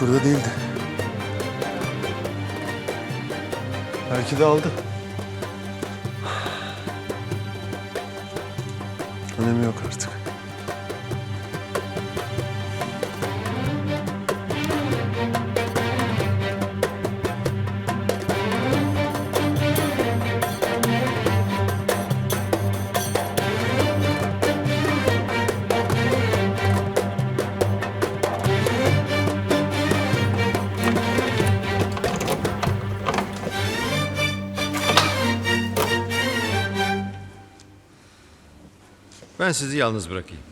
Burada değildi. Belki de aldı. Önemi yok artık. Ben sizi yalnız bırakayım.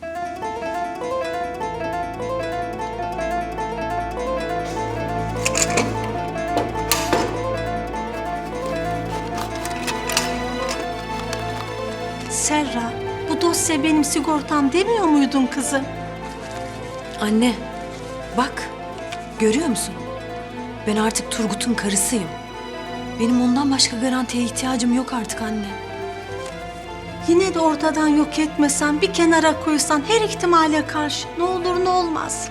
Serra, bu dosya benim sigortam demiyor muydun kızım? Anne, bak. Görüyor musun? Ben artık Turgut'un karısıyım. Benim ondan başka garantiye ihtiyacım yok artık anne. Yine de ortadan yok etmesen, bir kenara koysan her ihtimale karşı ne olur ne olmaz.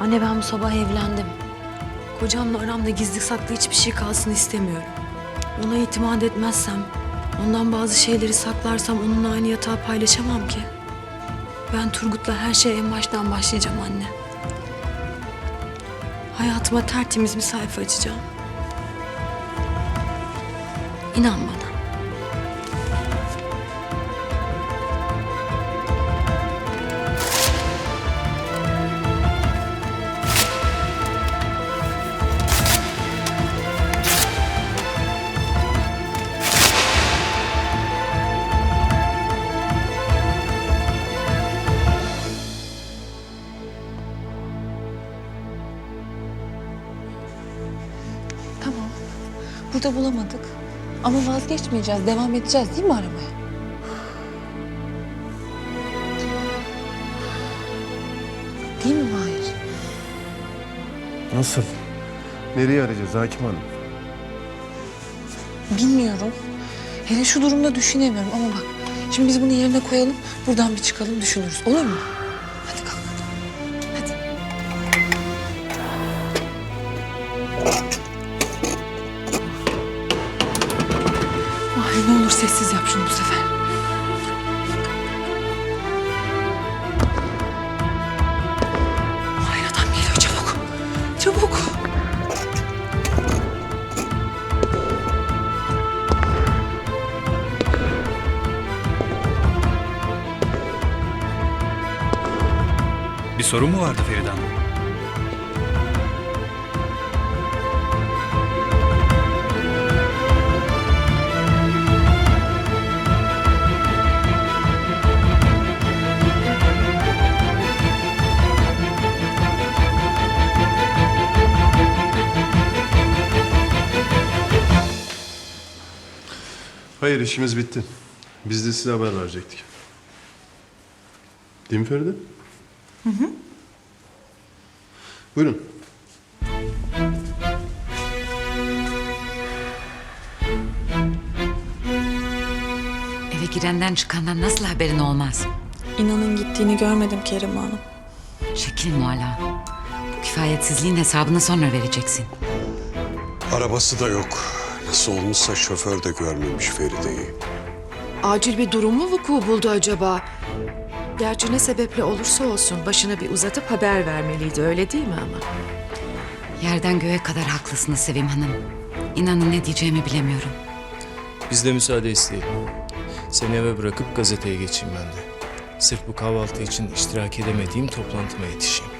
Anne ben bu sabah evlendim. Kocamla aramda gizli saklı hiçbir şey kalsın istemiyorum. Ona itimat etmezsem, ondan bazı şeyleri saklarsam onunla aynı yatağı paylaşamam ki. Ben Turgut'la her şeye en baştan başlayacağım anne. Hayatıma tertemiz bir sayfa açacağım. İnan bana. Burada bulamadık. Ama vazgeçmeyeceğiz. Devam edeceğiz değil mi aramaya? Değil mi Mahir? Nasıl? Nereye arayacağız Hakim Hanım? Bilmiyorum. Hele şu durumda düşünemiyorum ama bak. Şimdi biz bunu yerine koyalım. Buradan bir çıkalım düşünürüz. Olur mu? Bir sorun mu vardı Feride Hanım? Hayır işimiz bitti. Biz de size haber verecektik. Değil mi Feride? Hı hı. Buyurun. Eve girenden çıkandan nasıl haberin olmaz? İnanın gittiğini görmedim Kerim Hanım. Şekil muala. Bu kifayetsizliğin hesabını sonra vereceksin. Arabası da yok. Nasıl olmuşsa şoför de görmemiş Feride'yi. Acil bir durum mu vuku buldu acaba? Gerçi ne sebeple olursa olsun başını bir uzatıp haber vermeliydi öyle değil mi ama? Yerden göğe kadar haklısınız Sevim Hanım. İnanın ne diyeceğimi bilemiyorum. Biz de müsaade isteyelim. Seni eve bırakıp gazeteye geçeyim ben de. Sırf bu kahvaltı için iştirak edemediğim toplantıma yetişeyim.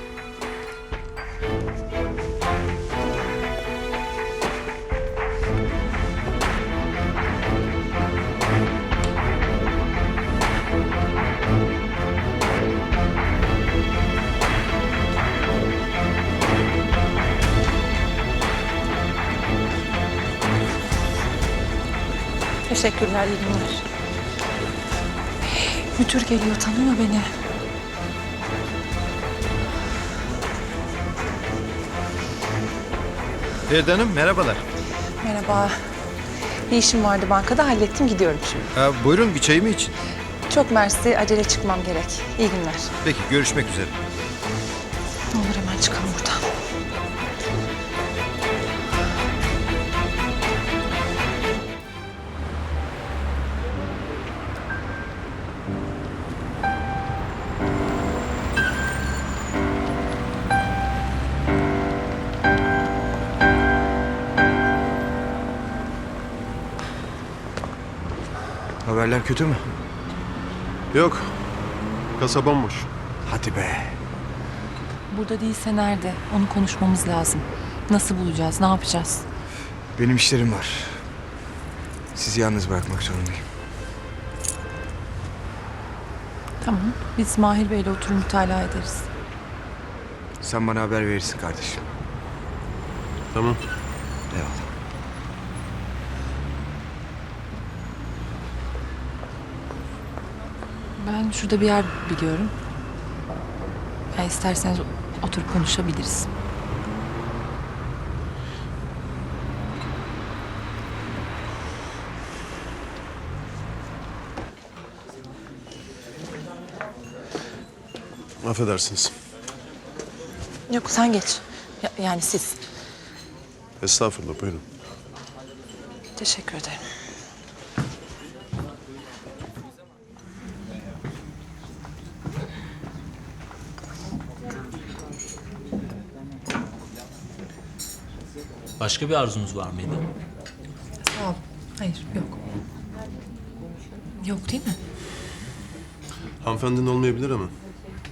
Teşekkürler iyi günler. Müdür geliyor tanıyor beni. Feride Hanım merhabalar. Merhaba. Bir işim vardı bankada hallettim gidiyorum şimdi. Ha, buyurun bir çayımı için. Çok mersi acele çıkmam gerek. İyi günler. Peki görüşmek üzere. Haberler kötü mü? Yok. Kasa bomboş. Hadi be. Burada değilse nerede? Onu konuşmamız lazım. Nasıl bulacağız? Ne yapacağız? Benim işlerim var. Sizi yalnız bırakmak zorundayım. Tamam. Biz Mahir Bey'le oturum mütalaa ederiz. Sen bana haber verirsin kardeşim. Tamam. Eyvallah. Ben şurada bir yer biliyorum. Ya isterseniz oturup konuşabiliriz. Affedersiniz. Yok sen geç. Ya- yani siz. Estağfurullah buyurun. Teşekkür ederim. Başka bir arzunuz var mıydı? Sağ ol. Hayır yok. Yok değil mi? Hanımefendinin olmayabilir ama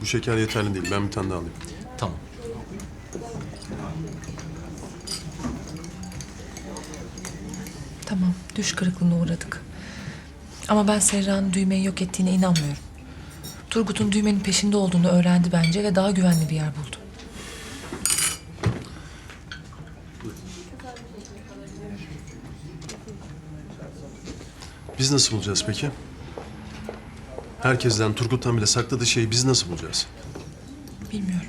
bu şeker yeterli değil. Ben bir tane daha alayım. Tamam. Tamam düş kırıklığına uğradık. Ama ben Serra'nın düğmeyi yok ettiğine inanmıyorum. Turgut'un düğmenin peşinde olduğunu öğrendi bence ve daha güvenli bir yer buldu. Biz nasıl bulacağız peki? Herkesten, Turgut'tan bile sakladığı şeyi biz nasıl bulacağız? Bilmiyorum.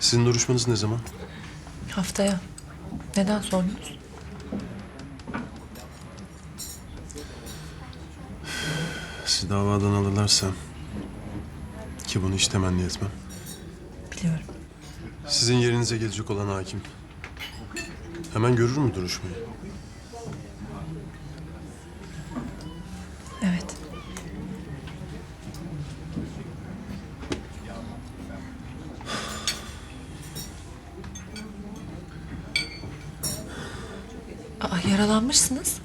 Sizin duruşmanız ne zaman? Haftaya. Neden sordunuz? Sizi davadan alırlarsa ki bunu hiç temenni etmem. Sizin yerinize gelecek olan hakim hemen görür mü duruşmayı? Evet. Aa, yaralanmışsınız.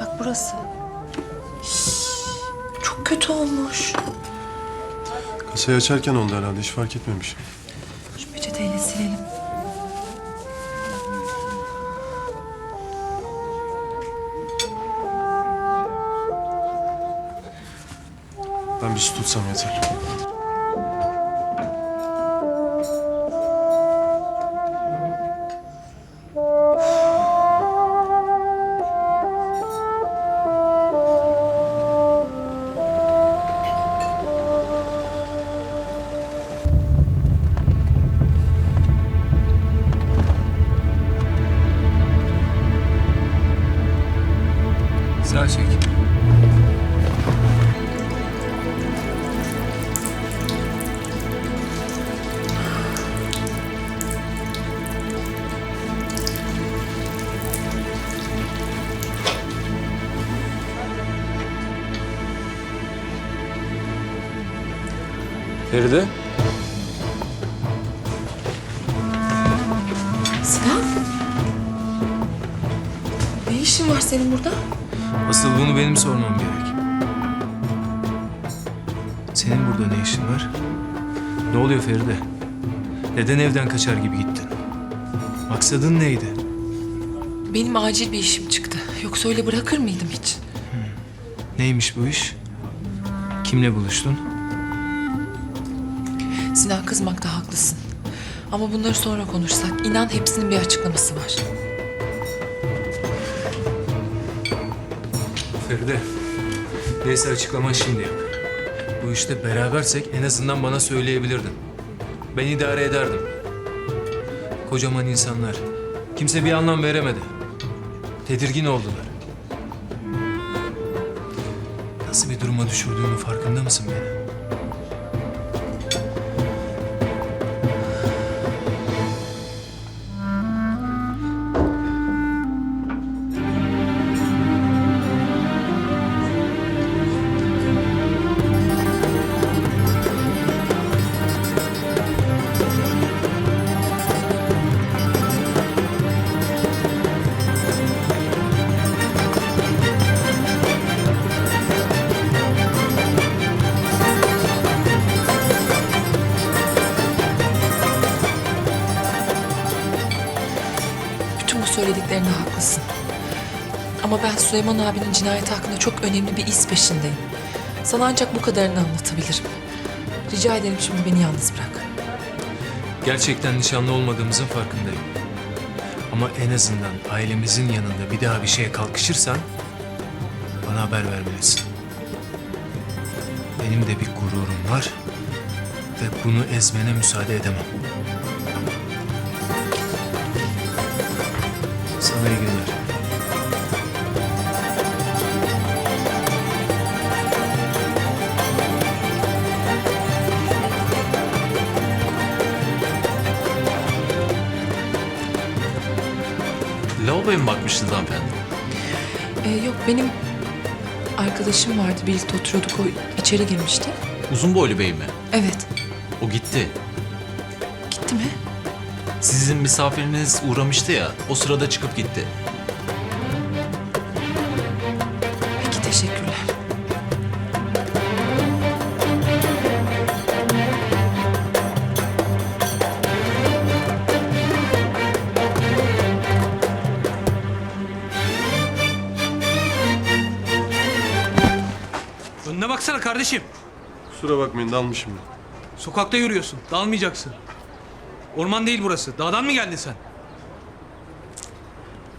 Bak burası. Şşş, çok kötü olmuş. Kasayı açarken oldu herhalde hiç fark etmemişim. Şu peçeteyle silelim. Ben bir su tutsam yeter. Sağ çek. Feride. Sinan? Ne işin var senin burada? Asıl bunu benim sormam gerek. Senin burada ne işin var? Ne oluyor Feride? Neden evden kaçar gibi gittin? Maksadın neydi? Benim acil bir işim çıktı. Yoksa öyle bırakır mıydım hiç? Neymiş bu iş? Kimle buluştun? Sinan kızmakta haklısın. Ama bunları sonra konuşsak inan hepsinin bir açıklaması var. Feride. Neyse açıklaman şimdi yap. Bu işte berabersek en azından bana söyleyebilirdin. Ben idare ederdim. Kocaman insanlar. Kimse bir anlam veremedi. Tedirgin oldular. Nasıl bir duruma düşürdüğünün farkında mısın beni? Süleyman abinin cinayeti hakkında çok önemli bir iz peşindeyim. Sana ancak bu kadarını anlatabilirim. Rica ederim şimdi beni yalnız bırak. Gerçekten nişanlı olmadığımızın farkındayım. Ama en azından ailemizin yanında bir daha bir şeye kalkışırsan bana haber vermelisin. Benim de bir gururum var ve bunu ezmene müsaade edemem. Mı bakmıştınız hanımefendi? Ee, yok benim arkadaşım vardı birlikte oturuyorduk o içeri girmişti. Uzun boylu bey mi? Evet O gitti. gitti mi? Sizin misafiriniz uğramıştı ya, o sırada çıkıp gitti. Kardeşim. Kusura bakmayın dalmışım ben. Sokakta yürüyorsun. Dalmayacaksın. Orman değil burası. Dağdan mı geldin sen?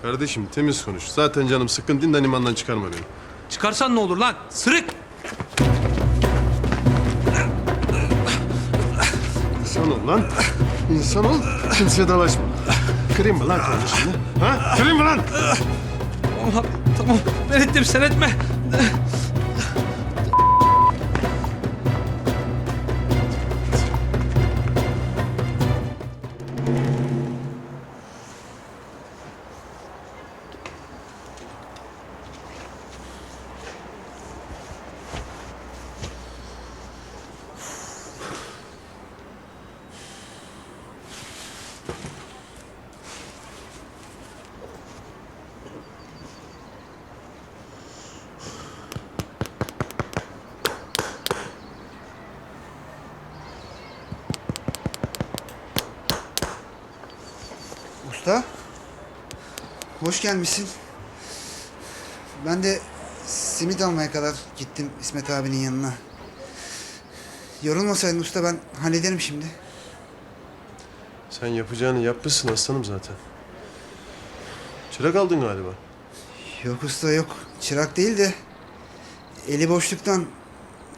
Kardeşim temiz konuş. Zaten canım sıkkın dinlen imandan çıkarma beni. Çıkarsan ne olur lan? Sırık! İnsan ol lan. İnsan ol. Kimseye dalaşma. Kırayım mı lan kardeşini? Ha? Kırayım mı lan? Tamam, tamam. Ben ettim sen etme. Usta. Hoş gelmişsin. Ben de simit almaya kadar gittim İsmet abinin yanına. Yorulmasaydın usta ben hallederim şimdi. Sen yapacağını yapmışsın aslanım zaten. Çırak aldın galiba. Yok usta yok. Çırak değil de eli boşluktan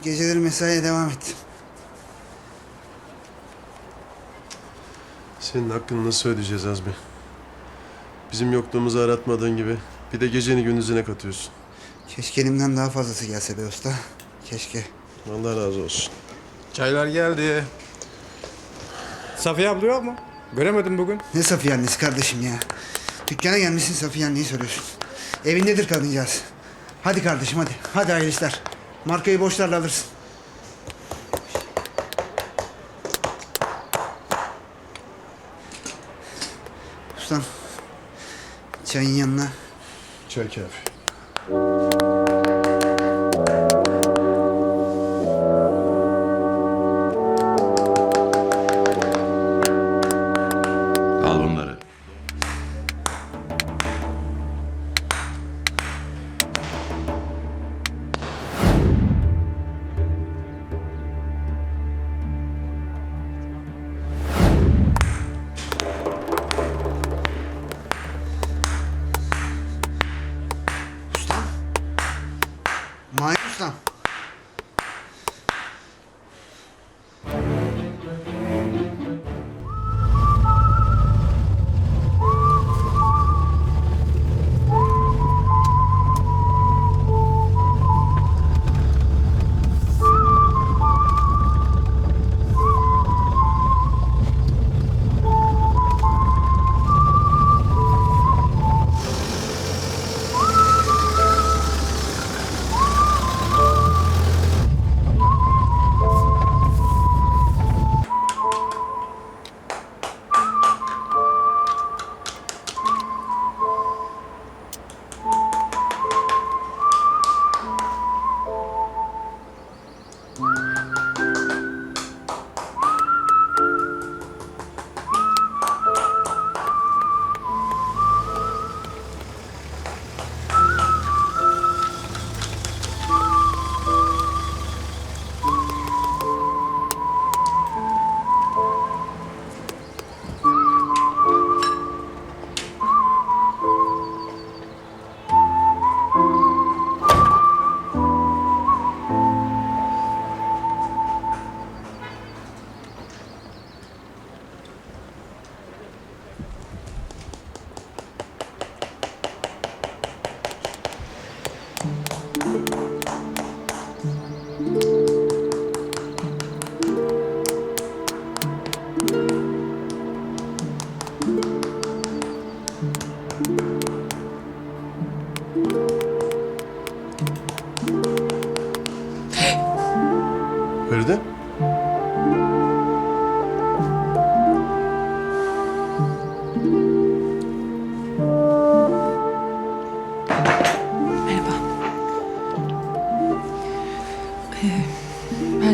geceleri mesaiye devam ettim. Senin hakkını nasıl ödeyeceğiz Azmi? Bizim yokluğumuzu aratmadığın gibi bir de geceni gündüzüne katıyorsun. Keşke elimden daha fazlası gelse be usta. Keşke. Allah razı olsun. Çaylar geldi. Safiye abla yok mu? Göremedim bugün. Ne Safiye annesi kardeşim ya. Dükkana gelmişsin Safiye anneyi soruyorsun. Evindedir kadıncağız. Hadi kardeşim hadi. Hadi hayırlı işler. Markayı borçlarla alırsın. Ustam. Çayın yanına. Çay kafi.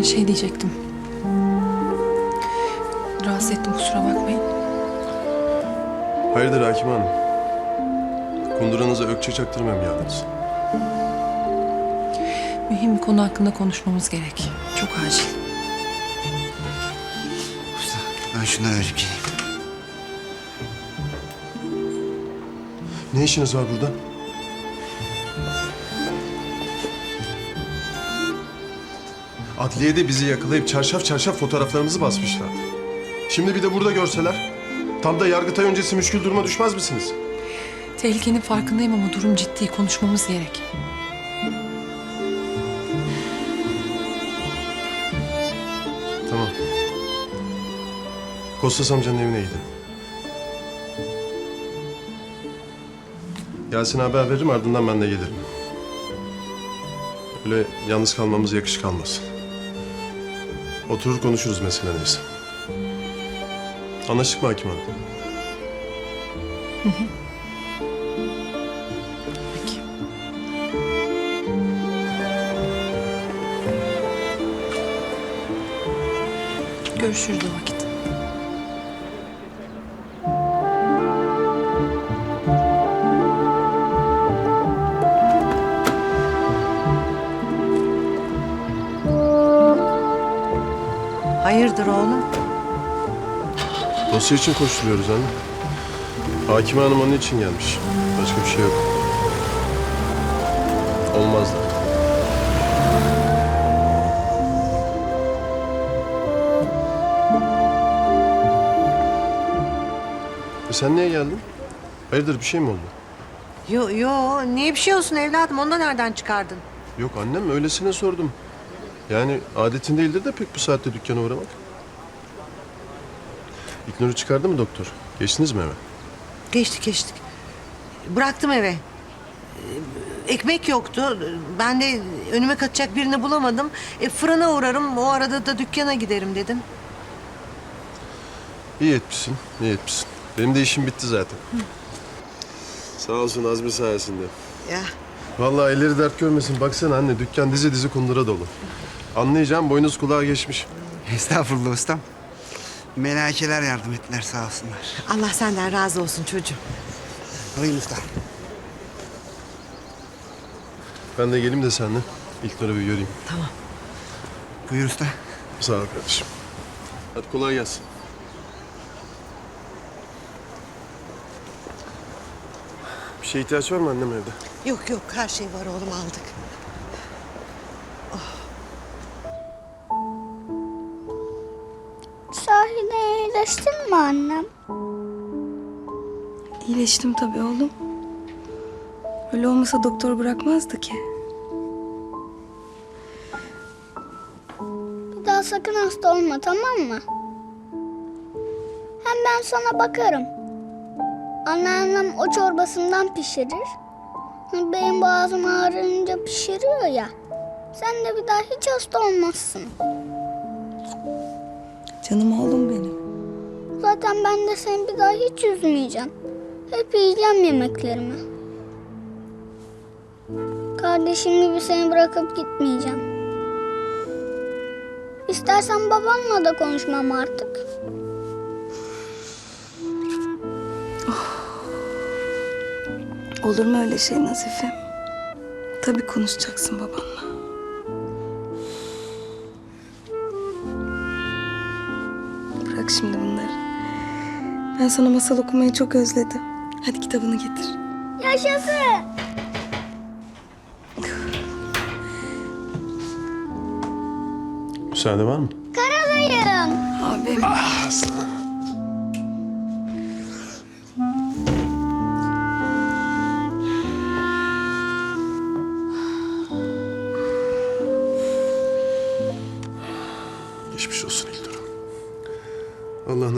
Şey diyecektim. Rahatsız ettim kusura bakmayın. Hayırdır Hakim Hanım? Kunduranıza ökçe çaktırmam geldiniz. Mühim bir konu hakkında konuşmamız gerek. Çok acil. Usta ben şunları verip geleyim. Ne işiniz var burada? Adliyede bizi yakalayıp çarşaf çarşaf fotoğraflarımızı basmışlardı. Şimdi bir de burada görseler, tam da Yargıtay öncesi müşkül duruma düşmez misiniz? Tehlikenin farkındayım ama durum ciddi. Konuşmamız gerek. Tamam. Kostas amcanın evine gidin. Yasin'e haber veririm ardından ben de gelirim. Öyle yalnız kalmamız yakışık almasın. Oturur konuşuruz mesele neyse. Anlaştık mı Hakim Hanım? Peki. Görüşürüz o vakit. Hayırdır oğlum? Dosya için koşturuyoruz anne. Hakim Hanım onun için gelmiş. Başka bir şey yok. Olmaz da. E sen niye geldin? Hayırdır bir şey mi oldu? Yo yo niye bir şey olsun evladım onu da nereden çıkardın? Yok annem öylesine sordum. Yani adetin değildir de pek bu saatte dükkana uğramak. İknur'u çıkardı mı doktor? Geçtiniz mi eve? Geçtik geçtik. Bıraktım eve. Ee, Ekmek yoktu. Ben de önüme katacak birini bulamadım. E, fırına uğrarım. O arada da dükkana giderim dedim. İyi etmişsin, iyi etmişsin. Benim de işim bitti zaten. Sağ olsun Azmi sayesinde. Ya Vallahi elleri dert görmesin. Baksana anne dükkan dizi dizi kundura dolu. Anlayacağım boynuz kulağa geçmiş. Estağfurullah ustam. Melaikeler yardım ettiler sağ olsunlar. Allah senden razı olsun çocuğum. Alayım usta. Ben de geleyim de seninle. İlknur'u bir göreyim. Buyur usta. Sağ ol kardeşim. Hadi kolay gelsin. Bir şeye ihtiyaç var mı annem evde? Yok yok her şey var oğlum aldık. Mi annem? İyileştim tabii oğlum. Öyle olmasa doktor bırakmazdı ki. Bir daha sakın hasta olma tamam mı? Hem ben sana bakarım. Anneannem o çorbasından pişirir. Benim boğazım ağrınca pişiriyor ya. Sen de bir daha hiç hasta olmazsın. Canım oğlum benim. Zaten ben de seni bir daha hiç üzmeyeceğim. Hep yiyeceğim yemeklerimi. Kardeşim gibi seni bırakıp gitmeyeceğim. İstersen babamla da konuşmam artık. Olur mu öyle şey Nazife? Tabii konuşacaksın babanla. Bırak şimdi bunları. Ben sana masal okumayı çok özledim. Hadi kitabını getir. Yaşasın! Müsaade var mı? Karadayım. Abim. Geçmiş olsun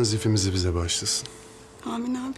Nazifimizi bize bağışlasın. Amin abi.